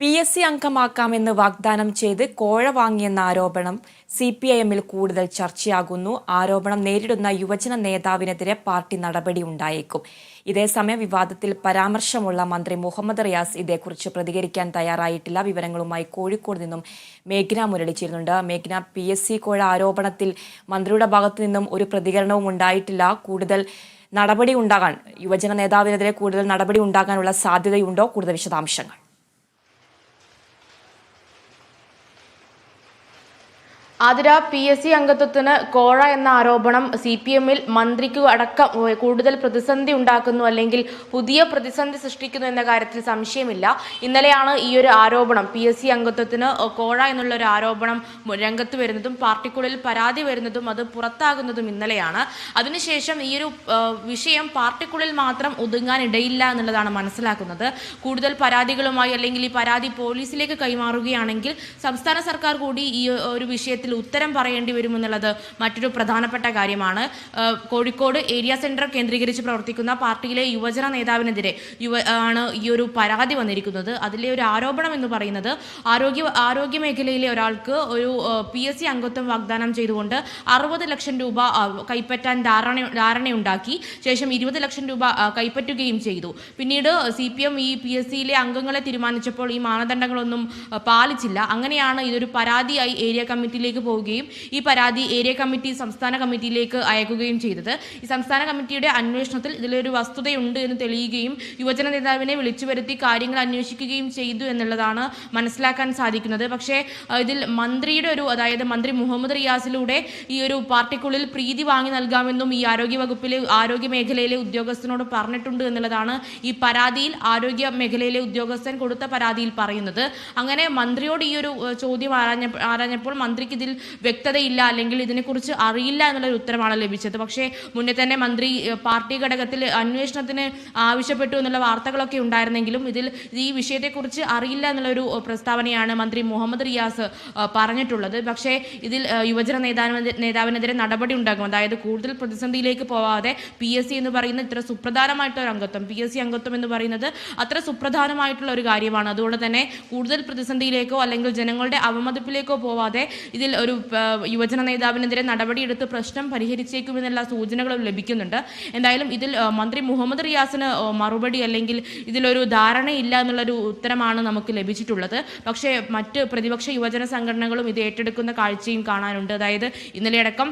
P S C അംഗമാക്കാമെന്ന് വാഗ്ദാനം ചെയ്ത് കോഴ വാങ്ങിയെന്ന ആരോപണം സി പി ഐ എമ്മിൽ കൂടുതൽ ചർച്ചയാകുന്നു. ആരോപണം നേരിടുന്ന യുവജന നേതാവിനെതിരെ പാർട്ടി നടപടി ഉണ്ടായേക്കും. ഇതേസമയം വിവാദത്തിൽ പരാമർശമുള്ള മന്ത്രി മുഹമ്മദ് റിയാസ് ഇതേക്കുറിച്ച് പ്രതികരിക്കാൻ തയ്യാറായിട്ടില്ല. വിവരങ്ങളുമായി കോഴിക്കോട് നിന്നും മേഘ്ന മുരളി ചേരുന്നുണ്ട് മേഘ്ന പി എസ് സി കോഴ ആരോപണത്തിൽ മന്ത്രിയുടെ ഭാഗത്തു നിന്നും ഒരു പ്രതികരണവും ഉണ്ടായിട്ടില്ല. കൂടുതൽ നടപടി ഉണ്ടാകാൻ യുവജന നേതാവിനെതിരെ കൂടുതൽ നടപടി ഉണ്ടാകാനുള്ള സാധ്യതയുണ്ടോ? കൂടുതൽ വിശദാംശങ്ങൾ. ആതിര പി എസ് സി അംഗത്വത്തിന് കോഴ എന്ന ആരോപണം സി പി എമ്മിൽ മന്ത്രിക്ക് അടക്കം കൂടുതൽ പ്രതിസന്ധി ഉണ്ടാക്കുന്നു അല്ലെങ്കിൽ പുതിയ പ്രതിസന്ധി സൃഷ്ടിക്കുന്നു എന്ന കാര്യത്തിൽ സംശയമില്ല. ഇന്നലെയാണ് ഈ ഒരു ആരോപണം പി എസ് സി അംഗത്വത്തിന് കോഴ എന്നുള്ള ഒരു ആരോപണം രംഗത്ത് വരുന്നതും പാർട്ടിക്കുള്ളിൽ പരാതി വരുന്നതും അത് പുറത്താകുന്നതും ഇന്നലെയാണ്. അതിനുശേഷം ഈ ഒരു വിഷയം പാർട്ടിക്കുള്ളിൽ മാത്രം ഒതുങ്ങാൻ ഇടയില്ല എന്നുള്ളതാണ് മനസ്സിലാക്കുന്നത്. കൂടുതൽ പരാതികളുമായി അല്ലെങ്കിൽ ഈ പരാതി പോലീസിലേക്ക് കൈമാറുകയാണെങ്കിൽ സംസ്ഥാന സർക്കാർ കൂടി ഈ ഒരു വിഷയത്തിൽ ഉത്തരം പറയേണ്ടി വരുമെന്നുള്ളത് മറ്റൊരു പ്രധാനപ്പെട്ട കാര്യമാണ്. കോഴിക്കോട് ഏരിയ സെന്റർ കേന്ദ്രീകരിച്ച് പ്രവർത്തിക്കുന്ന പാർട്ടിയിലെ യുവജന നേതാവിനെതിരെ യുവ ആണ് ഈ ഒരു പരാതി വന്നിരിക്കുന്നത്. അതിലെ ഒരു ആരോപണം എന്ന് പറയുന്നത് ആരോഗ്യ ആരോഗ്യ മേഖലയിലെ ഒരാൾക്ക് ഒരു പി എസ് സി അംഗത്വം വാഗ്ദാനം ചെയ്തുകൊണ്ട് അറുപത് ലക്ഷം രൂപ കൈപ്പറ്റാൻ ധാരണ ധാരണയുണ്ടാക്കി. ശേഷം ഇരുപത് ലക്ഷം രൂപ കൈപ്പറ്റുകയും ചെയ്തു. പിന്നീട് സി പി എം ഈ പി എസ് സിയിലെ അംഗങ്ങളെ തീരുമാനിച്ചപ്പോൾ ഈ മാനദണ്ഡങ്ങളൊന്നും പാലിച്ചില്ല. അങ്ങനെയാണ് ഇതൊരു പരാതിയായി ഏരിയ കമ്മിറ്റിയിലേക്ക് പോവുകയും ഈ പരാതി ഏരിയ കമ്മിറ്റി സംസ്ഥാന കമ്മിറ്റിയിലേക്ക് അയക്കുകയും ചെയ്തത്. ഈ സംസ്ഥാന കമ്മിറ്റിയുടെ അന്വേഷണത്തിൽ ഇതിലൊരു വസ്തുതയുണ്ട് എന്ന് തെളിയുകയും യുവജന നേതാവിനെ വിളിച്ചു വരുത്തി കാര്യങ്ങൾ അന്വേഷിക്കുകയും ചെയ്തു എന്നുള്ളതാണ് മനസ്സിലാക്കാൻ സാധിക്കുന്നത്. പക്ഷേ ഇതിൽ മന്ത്രിയുടെ ഒരു അതായത് മന്ത്രി മുഹമ്മദ് റിയാസിലൂടെ ഈ ഒരു പാർട്ടിക്കുള്ളിൽ പ്രീതി വാങ്ങി നൽകാമെന്നും ഈ ആരോഗ്യ വകുപ്പിലെ ആരോഗ്യ മേഖലയിലെ ഉദ്യോഗസ്ഥനോട് പറഞ്ഞിട്ടുണ്ട് എന്നുള്ളതാണ് ഈ പരാതിയിൽ ആരോഗ്യ മേഖലയിലെ ഉദ്യോഗസ്ഥൻ കൊടുത്ത പരാതിയിൽ പറയുന്നത്. അങ്ങനെ മന്ത്രിയോട് ഈ ഒരു ചോദ്യം ആരാഞ്ഞ ആരാഞ്ഞപ്പോൾ മന്ത്രിക്ക് ഇതിൽ വ്യക്തതയില്ല അല്ലെങ്കിൽ ഇതിനെക്കുറിച്ച് അറിയില്ല എന്നുള്ള ഒരു ഉത്തരമാണ് ലഭിച്ചത്. പക്ഷേ മുന്നേ തന്നെ മന്ത്രി പാർട്ടി ഘടകത്തിൽ അന്വേഷണത്തിന് ആവശ്യപ്പെട്ടു എന്നുള്ള വാർത്തകളൊക്കെ ഉണ്ടായിരുന്നെങ്കിലും ഇതിൽ ഈ വിഷയത്തെക്കുറിച്ച് അറിയില്ല എന്നുള്ളൊരു പ്രസ്താവനയാണ് മന്ത്രി മുഹമ്മദ് റിയാസ് പറഞ്ഞിട്ടുള്ളത്. പക്ഷേ ഇതിൽ യുവജന നേതാവിനെ നേതാവിനെതിരെ നടപടി ഉണ്ടാകും. അതായത് കൂടുതൽ പ്രതിസന്ധിയിലേക്ക് പോവാതെ പി എസ് സി എന്ന് പറയുന്ന ഇത്ര സുപ്രധാനമായിട്ടുള്ള ഒരു അംഗത്വം പി എസ് സി അംഗത്വം എന്ന് പറയുന്നത് അത്ര സുപ്രധാനമായിട്ടുള്ള ഒരു കാര്യമാണ്. അതുകൊണ്ട് തന്നെ കൂടുതൽ പ്രതിസന്ധിയിലേക്കോ അല്ലെങ്കിൽ ജനങ്ങളുടെ അവമതിപ്പിലേക്കോ പോവാതെ ഇതിൽ ഒരു യുവജന നേതാവിനെതിരെ നടപടിയെടുത്ത് പ്രശ്നം പരിഹരിച്ചേക്കുമെന്നുള്ള സൂചനകളും ലഭിക്കുന്നുണ്ട്. എന്തായാലും ഇതിൽ മന്ത്രി മുഹമ്മദ് റിയാസിന് മറുപടി അല്ലെങ്കിൽ ഇതിലൊരു ധാരണയില്ല എന്നുള്ളൊരു ഉത്തരമാണ് നമുക്ക് ലഭിച്ചിട്ടുള്ളത്. പക്ഷേ മറ്റ് പ്രതിപക്ഷ യുവജന സംഘടനകളും ഇത് ഏറ്റെടുക്കുന്ന കാഴ്ചയും കാണാനുണ്ട്. അതായത് ഇന്നലെ അടക്കം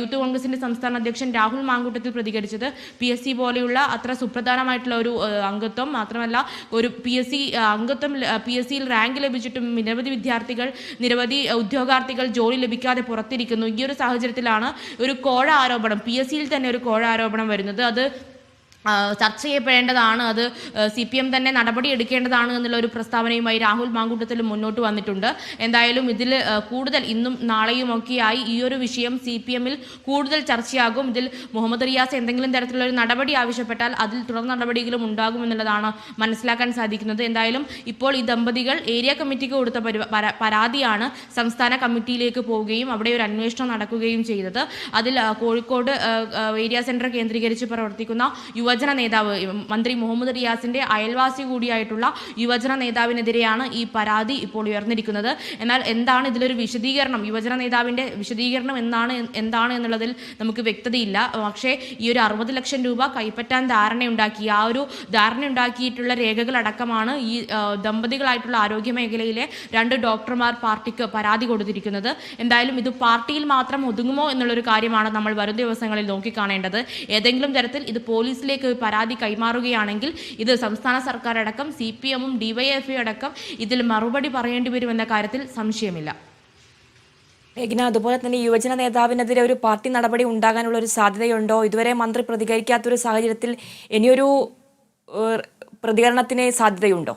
യൂത്ത് കോൺഗ്രസിന്റെ സംസ്ഥാന അധ്യക്ഷൻ രാഹുൽ മാങ്കൂട്ടത്തിൽ പ്രതികരിച്ചത് പി എസ് സി പോലെയുള്ള അത്ര സുപ്രധാനമായിട്ടുള്ള ഒരു അംഗത്വം മാത്രമല്ല ഒരു പി എസ് സി അംഗത്വം പി എസ് സിയിൽ റാങ്ക് ലഭിച്ചിട്ടും നിരവധി വിദ്യാർത്ഥികൾ നിരവധി ഉദ്യോഗാർത്ഥികൾ ജോലി ലഭിക്കാതെ പുറത്തിരിക്കുന്നു. ഈ ഒരു സാഹചര്യത്തിലാണ് ഒരു കോഴ ആരോപണം. പി എസ് സിയിൽ തന്നെ ഒരു കോഴ ആരോപണം വരുന്നത്. അത് ചർച്ച ചെയ്യപ്പെടേണ്ടതാണ്. അത് സി പി എം തന്നെ നടപടി എടുക്കേണ്ടതാണ് എന്നുള്ള ഒരു പ്രസ്താവനയുമായി രാഹുൽ മാങ്കൂട്ടത്തിൽ മുന്നോട്ട് വന്നിട്ടുണ്ട്. എന്തായാലും ഇതിൽ കൂടുതൽ ഇന്നും നാളെയും ഒക്കെയായി ഈ ഒരു വിഷയം സി പി എമ്മിൽ കൂടുതൽ ചർച്ചയാകും. ഇതിൽ മുഹമ്മദ് റിയാസ് എന്തെങ്കിലും തരത്തിലുള്ള ഒരു നടപടി ആവശ്യപ്പെട്ടാൽ അതിൽ തുടർ നടപടികളും ഉണ്ടാകും എന്നുള്ളതാണ് മനസ്സിലാക്കാൻ സാധിക്കുന്നത്. എന്തായാലും ഇപ്പോൾ ഈ ദമ്പതികൾ ഏരിയ കമ്മിറ്റിക്ക് കൊടുത്ത പരാതിയാണ് സംസ്ഥാന കമ്മിറ്റിയിലേക്ക് പോവുകയും അവിടെ ഒരു അന്വേഷണം നടക്കുകയും ചെയ്തത്. അതിൽ കോഴിക്കോട് ഏരിയ സെന്റർ കേന്ദ്രീകരിച്ച് പ്രവർത്തിക്കുന്ന യുവജന നേതാവ് മന്ത്രി മുഹമ്മദ് റിയാസിന്റെ അയൽവാസി കൂടിയായിട്ടുള്ള യുവജന നേതാവിനെതിരെയാണ് ഈ പരാതി ഇപ്പോൾ ഉയർന്നിരിക്കുന്നത്. എന്നാൽ എന്താണ് ഇതിലൊരു വിശദീകരണം? യുവജന നേതാവിന്റെ വിശദീകരണം എന്താണ് എന്താണ് എന്നുള്ളതിൽ നമുക്ക് വ്യക്തതയില്ല. പക്ഷേ ഈ ഒരു അറുപത് ലക്ഷം രൂപ കൈപ്പറ്റാൻ ധാരണയുണ്ടാക്കി ആ ഒരു ധാരണയുണ്ടാക്കിയിട്ടുള്ള രേഖകളടക്കമാണ് ഈ ദമ്പതികളായിട്ടുള്ള ആരോഗ്യ മേഖലയിലെ രണ്ട് ഡോക്ടർമാർ പാർട്ടിക്ക് പരാതി കൊടുത്തിരിക്കുന്നത്. എന്തായാലും ഇത് പാർട്ടിയിൽ മാത്രം ഒതുങ്ങുമോ എന്നുള്ളൊരു കാര്യമാണ് നമ്മൾ വരും ദിവസങ്ങളിൽ നോക്കിക്കാണേണ്ടത്. ഏതെങ്കിലും തരത്തിൽ ഇത് പോലീസിലേക്ക് പരാതി കൈമാറുകയാണെങ്കിൽ ഇത് സംസ്ഥാന സർക്കാർ അടക്കം സി പി എമ്മും ഡിവൈഎഫ്ഐ അടക്കം ഇതിൽ മറുപടി പറയേണ്ടി വരുമെന്ന കാര്യത്തിൽ സംശയമില്ല. മേഘന അതുപോലെ തന്നെ യുവജന നേതാവിനെതിരെ ഒരു പാർട്ടി നടപടി ഉണ്ടാകാനുള്ള ഒരു സാധ്യതയുണ്ടോ? ഇതുവരെ മന്ത്രി പ്രതികരിക്കാത്തൊരു സാഹചര്യത്തിൽ ഇനിയൊരു പ്രതികരണത്തിന് സാധ്യതയുണ്ടോ?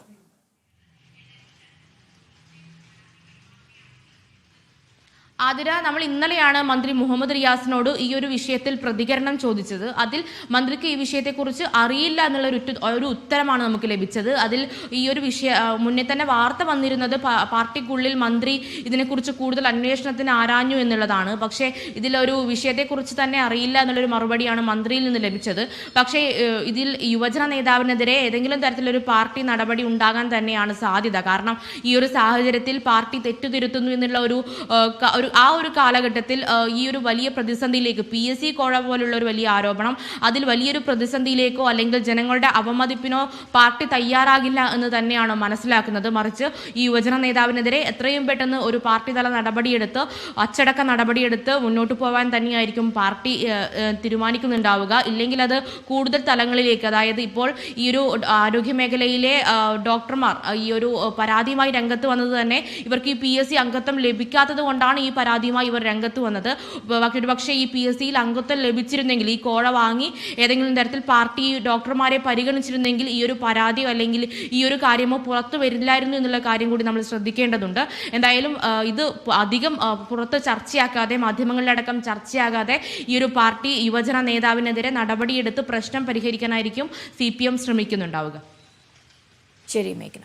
ആതിര നമ്മൾ ഇന്നലെയാണ് മന്ത്രി മുഹമ്മദ് റിയാസിനോട് ഈ ഒരു വിഷയത്തിൽ പ്രതികരണം ചോദിച്ചത്. അതിൽ മന്ത്രിക്ക് ഈ വിഷയത്തെക്കുറിച്ച് അറിയില്ല എന്നുള്ള ഒരു ഉത്തരമാണ് നമുക്ക് ലഭിച്ചത്. അതിൽ ഈ ഒരു വിഷയ മുന്നേ തന്നെ വാർത്ത വന്നിരുന്നത് പാർട്ടിക്കുള്ളിൽ മന്ത്രി ഇതിനെക്കുറിച്ച് കൂടുതൽ അന്വേഷണത്തിന് ആരാഞ്ഞു എന്നുള്ളതാണ്. പക്ഷേ ഇതിലൊരു വിഷയത്തെക്കുറിച്ച് തന്നെ അറിയില്ല എന്നുള്ളൊരു മറുപടിയാണ് മന്ത്രിയിൽ നിന്ന് ലഭിച്ചത്. പക്ഷേ ഇതിൽ യുവജന നേതാവിനെതിരെ ഏതെങ്കിലും തരത്തിലൊരു പാർട്ടി നടപടി ഉണ്ടാകാൻ തന്നെയാണ് സാധ്യത. കാരണം ഈ ഒരു സാഹചര്യത്തിൽ പാർട്ടി തെറ്റുതിരുത്തുന്നു എന്നുള്ള ഒരു ഒരു ആ ഒരു കാലഘട്ടത്തിൽ ഈ ഒരു വലിയ പ്രതിസന്ധിയിലേക്ക് പി എസ് സി കോഴ പോലുള്ള ഒരു വലിയ ആരോപണം അതിൽ വലിയൊരു പ്രതിസന്ധിയിലേക്കോ അല്ലെങ്കിൽ ജനങ്ങളുടെ അവമതിപ്പിനോ പാർട്ടി തയ്യാറാകില്ല എന്ന് തന്നെയാണ് മനസ്സിലാക്കുന്നത്. മറിച്ച് ഈ യുവജന നേതാവിനെതിരെ എത്രയും പെട്ടെന്ന് ഒരു പാർട്ടി തല നടപടിയെടുത്ത് അച്ചടക്ക നടപടിയെടുത്ത് മുന്നോട്ട് പോകാൻ തന്നെയായിരിക്കും പാർട്ടി തീരുമാനിക്കുന്നുണ്ടാവുക. ഇല്ലെങ്കിൽ അത് കൂടുതൽ തലങ്ങളിലേക്ക് അതായത് ഇപ്പോൾ ഈ ഒരു ആരോഗ്യ മേഖലയിലെ ഡോക്ടർമാർ ഈ ഒരു പരാതിയുമായി രംഗത്ത് വന്നത് തന്നെ ഇവർക്ക് ഈ പി എസ് സി അംഗത്വം ലഭിക്കാത്തത് കൊണ്ടാണ് ഈ പരാതിയുമായി ഇവർ രംഗത്ത് വന്നത്. പക്ഷേ ഈ പി എസ് സിയിൽ അംഗത്വം ലഭിച്ചിരുന്നെങ്കിൽ ഈ കോഴ വാങ്ങി ഏതെങ്കിലും തരത്തിൽ പാർട്ടി ഡോക്ടർമാരെ പരിഗണിച്ചിരുന്നെങ്കിൽ ഈ ഒരു പരാതിയോ അല്ലെങ്കിൽ ഈ ഒരു കാര്യമോ പുറത്തു വരില്ലായിരുന്നു എന്നുള്ള കാര്യം കൂടി നമ്മൾ ശ്രദ്ധിക്കേണ്ടതുണ്ട്. എന്തായാലും ഇത് അധികം പുറത്ത് ചർച്ചയാക്കാതെ മാധ്യമങ്ങളിലടക്കം ചർച്ചയാകാതെ ഈ ഒരു പാർട്ടി യുവജന നേതാവിനെതിരെ നടപടിയെടുത്ത് പ്രശ്നം പരിഹരിക്കാനായിരിക്കും സി പി എം ശ്രമിക്കുന്നുണ്ടാവുക. ശരി മേഘന.